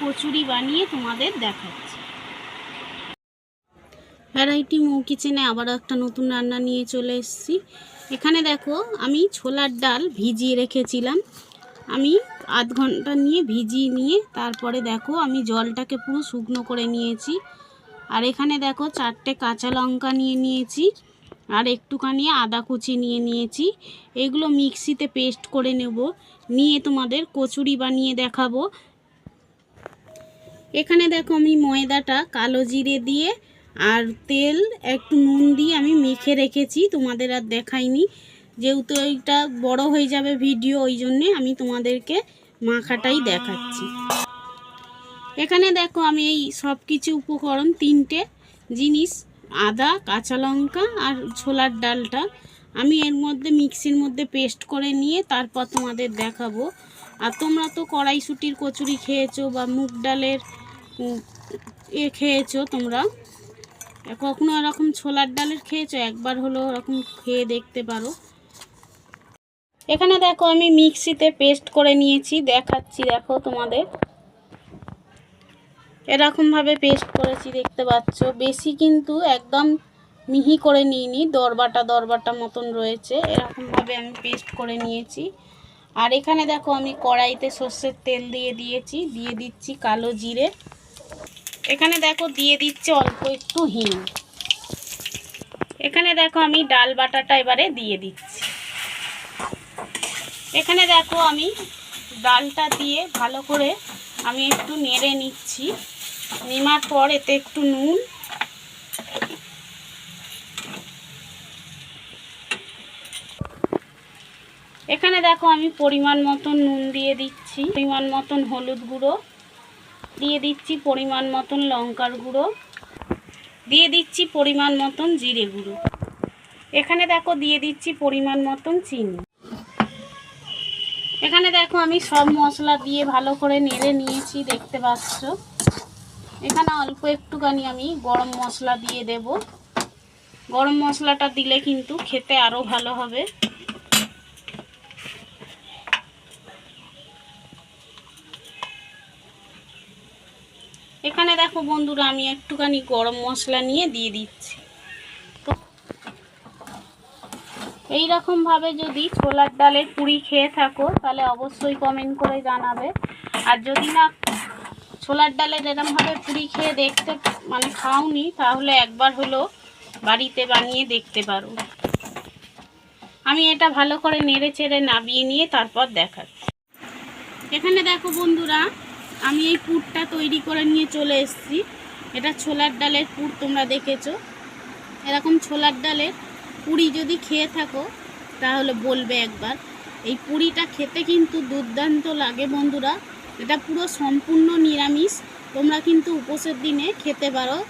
কচুরি বানিয়ে তোমাদের দেখাচ্ছি। ভ্যারাইটি মৌ কিচেনে আবার একটা নতুন রান্না নিয়ে চলে এসেছি। এখানে দেখো, আমি ছোলার ডাল ভিজিয়ে রেখেছিলাম। আমি আধ ঘণ্টা নিয়ে ভিজিয়ে নিয়ে তারপরে দেখো, আমি জলটাকে পুরো শুকনো করে নিয়েছি। আর এখানে দেখো, চারটে কাঁচা লঙ্কা নিয়ে নিয়েছি। আর একটুখানি আদা কুচি নিয়ে নিয়েছি। এগুলো মিক্সিতে পেস্ট করে নেব। নিয়ে তোমাদের কচুরি বানিয়ে দেখাবো। এখানে দেখো আমি ময়দাটা কালো জিরে দিয়ে আর তেল, একটু নুন দিয়ে আমি মেখে রেখেছি, তোমাদের আর দেখাইনি। যেহেতু এইটা বড় হয়ে যাবে ভিডিও, ওই জন্যে আমি তোমাদেরকে মাখাটাই দেখাচ্ছি। এখানে দেখো আমি এই সব কিছু উপকরণ, তিনটে জিনিস, আদা, কাঁচা লঙ্কা আর ছোলার ডালটা। আমি এর মধ্যে মিক্সির মধ্যে পেস্ট করে নিয়ে তারপর তোমাদের দেখাবো। আর তোমরা তো কড়াইশুটির কচুরি খেয়েছো বা মুগ ডালের এ খেয়েছো তোমরা? কখনো এরকম ছোলার ডালের খেয়েছো? একবার হলো ওরকম খেয়ে দেখতে পারো। এখানে দেখো, আমি মিক্সিতে পেস্ট করে নিয়েছি। দেখাচ্ছি, দেখো তোমাদের। এরকমভাবে পেস্ট করেছি, দেখতে পাচ্ছ। বেশি কিন্তু একদম মিহি করে নিইনি, দরবাটা দরবাটা মতন রয়েছে। এরকমভাবে আমি পেস্ট করে নিয়েছি। আর এখানে দেখো, আমি কড়াইতে সর্ষের তেল দিয়ে দিয়েছি। দিয়ে দিচ্ছি কালো জিরে। এখানে দেখো দিয়ে দিচ্ছে অল্প একটু হিং। এখানে দেখো আমি ডাল বাটাটা এবারে দিয়ে দিচ্ছি। এখানে দেখো আমি ডালটা দিয়ে ভালো করে আমি একটু নেড়ে নিচ্ছি। নেমার পর এতে একটু নুন। এখানে দেখো আমি পরিমাণ মতন নুন দিয়ে দিচ্ছি। পরিমাণ মতন হলুদ গুঁড়ো। দিয়ে দিচ্ছি পরিমাণ মতন লঙ্কার গুঁড়ো। দিয়ে দিচ্ছি পরিমাণ মতন জিরে গুঁড়ো। এখানে দেখো দিয়ে দিচ্ছি পরিমাণ মতন চিনি। এখানে দেখো আমি সব মশলা দিয়ে ভালো করে নেড়ে নিয়েছি, দেখতে পাচ্ছ? এখানে অল্প একটুখানি আমি গরম মশলা দিয়ে দেব। গরম মশলাটা দিলে কিন্তু খেতে আরও ভালো হবে। এখানে দেখো বন্ধুরা, আমি একটুখানি গরম মশলা নিয়ে দিয়ে দিচ্ছি। তো এইরকমভাবে যদি ছোলার ডালের পুরি খেয়ে থাকো, তাহলে অবশ্যই কমেন্ট করে জানাবে। আর যদি না ছোলার ডালের এরমভাবে পুরি খেয়ে দেখতে মানে খাওনি, তাহলে একবার হলো বাড়িতে বানিয়ে দেখতে পারো। আমি এটা ভালো করে নেড়ে চেড়ে নাবিয়ে নিয়ে তারপর দেখাচ্ছি। এখানে দেখো বন্ধুরা আমি এই পুরটা তৈরি করে নিয়ে চলে এসেছি। এটা ছোলার ডালের পুর, তোমরা দেখেছ। এরকম ছোলার ডালের পুরি যদি খেয়ে থাকো, তাহলে বলবে একবার। এই পুরিটা খেতে কিন্তু দুর্দান্ত লাগে বন্ধুরা। এটা পুরো সম্পূর্ণ নিরামিষ। তোমরা কিন্তু উপোসের দিনে খেতে পারো।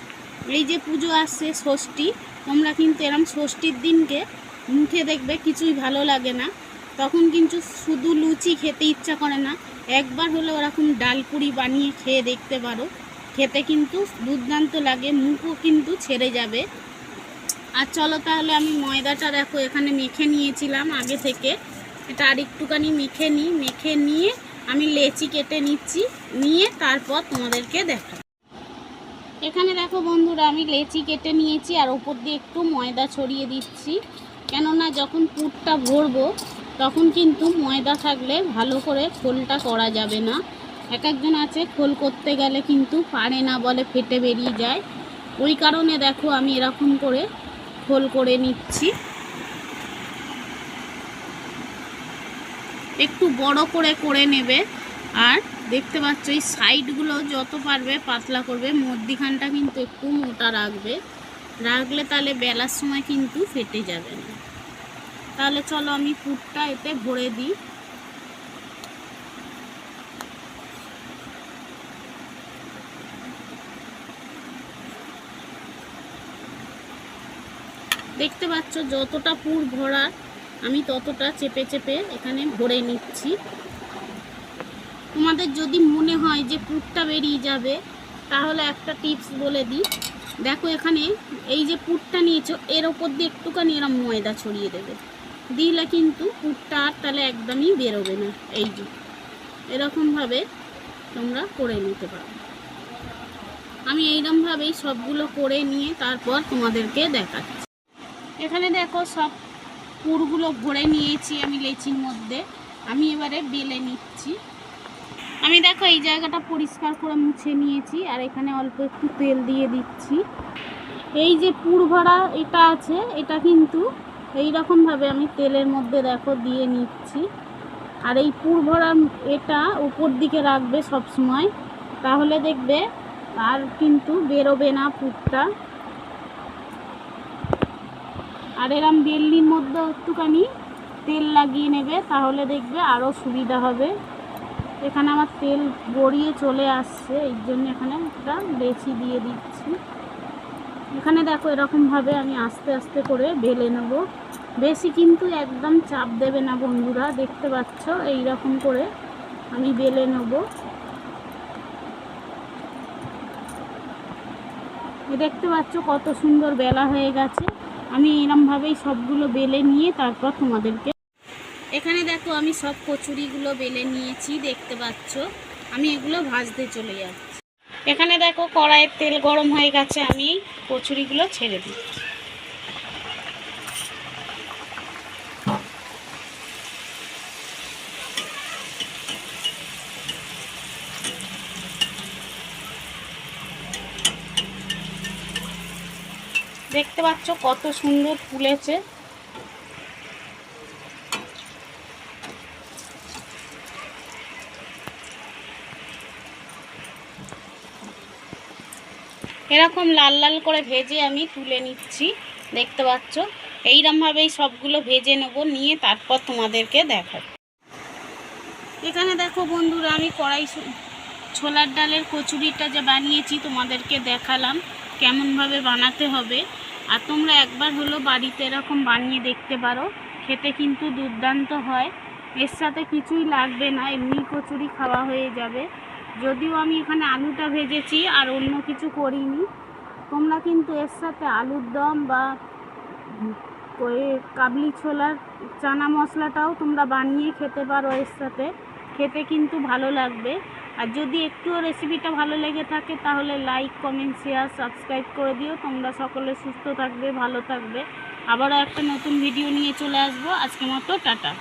এই যে পুজো আসছে, ষষ্ঠী, তোমরা কিন্তু এরম ষষ্ঠীর দিনকে মুখে দেখবে, কিছুই ভালো লাগে না। তখন কিন্তু শুধু লুচি খেতে ইচ্ছা করে না, একবার হলে ওরকম ডাল পুরি বানিয়ে খেয়ে দেখতে পারো। খেতে কিন্তু দুর্দান্ত লাগে, মুখও কিন্তু ছেড়ে যাবে। আর চলো তাহলে আমি ময়দাটা দেখো, এখানে মেখে নিয়েছিলাম আগে থেকে। এটা আর একটুখানি মেখে নিই মেখে নিয়ে আমি লেচি কেটে নিচ্ছি, নিয়ে তারপর তোমাদেরকে দেখা এখানে দেখো বন্ধুরা, আমি লেচি কেটে নিয়েছি আর ওপর দিয়ে একটু ময়দা ছড়িয়ে দিচ্ছি। কেননা যখন পুরটা ভরবো তখন কিন্তু ময়দা থাকলে ভালো করে খোলটা করা যাবে না। এক একজন আছে খোল করতে গেলে কিন্তু পারে না বলে ফেটে বেরিয়ে যায়। ওই কারণে দেখো আমি এরকম করে খোল করে নিচ্ছি। একটু বড় করে করে নেবে। আর দেখতে পাচ্ছ এই সাইডগুলো যত পারবে পাতলা করবে, মধ্যিখানটা কিন্তু একটু মোটা রাখবে। রাখলে তাহলে বেলার সময় কিন্তু ফেটে যাবে না। তাহলে চলো আমি পুরটা এতে ভরে দিই। দেখতে পাচ্ছ যতটা পুর ভরার আমি ততটা চেপে চেপে এখানে ভরে নিচ্ছি। তোমাদের যদি মনে হয় যে পুরটা বেরিয়ে যাবে, তাহলে একটা টিপস বলে দিই। দেখো এখানে এই যে পুরটা নিয়েছো, এর ওপর দিয়ে একটুখানি এরম ময়দা ছড়িয়ে দেবে। দিলে কিন্তু পুরটা আর তাহলে একদমই বেরোবে না, এই যে। এরকমভাবে তোমরা করে নিতে পারো। আমি এইরকমভাবেই সবগুলো করে নিয়ে তারপর তোমাদেরকে দেখাচ্ছি। এখানে দেখো সব পুরগুলো ভরে নিয়েছি আমি লেচির মধ্যে। আমি এবারে বেলে নিচ্ছি। আমি দেখো এই জায়গাটা পরিষ্কার করে মুছে নিয়েছি আর এখানে অল্প একটু তেল দিয়ে দিচ্ছি। এই যে পুর ভরা এটা আছে, এটা কিন্তু এই রকমভাবে আমি তেলের মধ্যে দেখো দিয়ে নিচ্ছি। আর এই পুর ভরা এটা উপর দিকে রাখবে সব সময় তাহলে দেখবে আর কিন্তু বেরোবে না পুরটা। আর এরম বেল্লির মধ্যে একটুখানি তেল লাগিয়ে নেবে, তাহলে দেখবে আরও সুবিধা হবে। এখানে আমার তেল গড়িয়ে চলে আসছে, এই জন্য এখানে একটা বেশি দিয়ে দিচ্ছি। এখানে দেখো এরকমভাবে আমি আস্তে আস্তে করে বেলে নেব। বেশি কিন্তু একদম চাপ দেবে না বন্ধুরা, দেখতে পাচ্ছ? এই রকম করে আমি বেলে নেব। দেখতে পাচ্ছ কত সুন্দর বেলা হয়ে গেছে। আমি এরমভাবেই সবগুলো বেলে নিয়ে তারপর তোমাদেরকে এখানে দেখো আমি সব কচুরিগুলো বেলে নিয়েছি, দেখতে পাচ্ছ? আমি এগুলো ভাজতে চলে যাচ্ছি। এখানে দেখো কড়াইয়ের তেল গরম হয়ে গেছে, আমি কচুরিগুলো ছেড়ে দিই। দেখতে পাচ্ছ কত সুন্দর ফুলেছে। এরকম লাল লাল করে ভেজে আমি তুলে নিচ্ছি, দেখতে পাচ্ছ? এইরমভাবেই সবগুলো ভেজে নেব, নিয়ে তারপর তোমাদেরকে দেখাবো। এখানে দেখো বন্ধুরা, আমি কড়াই ছোলার ডালের কচুরিটা যে বানিয়েছি, তোমাদেরকে দেখালাম কেমনভাবে বানাতে হবে। আর তোমরা একবার হলো বাড়িতে এরকম বানিয়ে দেখতে পারো, খেতে কিন্তু দুর্দান্ত হয়। এর সাথে কিছুই লাগবে না, এমনি কচুরি খাওয়া হয়ে যাবে। যদিও আমি এখানে আলুটা ভেজেছি আর অন্য কিছু করিনি। তোমরা কিন্তু এর সাথে আলুর দম বা কাবলি ছোলার চানা মশলাটাও তোমরা বানিয়ে খেতে পারো এর সাথে। খেতে কিন্তু ভালো লাগবে। আর যদি একটুও রেসিপিটা ভালো লেগে থাকে, তাহলে লাইক কমেন্ট শেয়ার সাবস্ক্রাইব করে দিও। তোমরা সকলে সুস্থ থাকবে, ভালো থাকবে। আবারও একটা নতুন ভিডিও নিয়ে চলে আসব। আজকে মতো টাটা।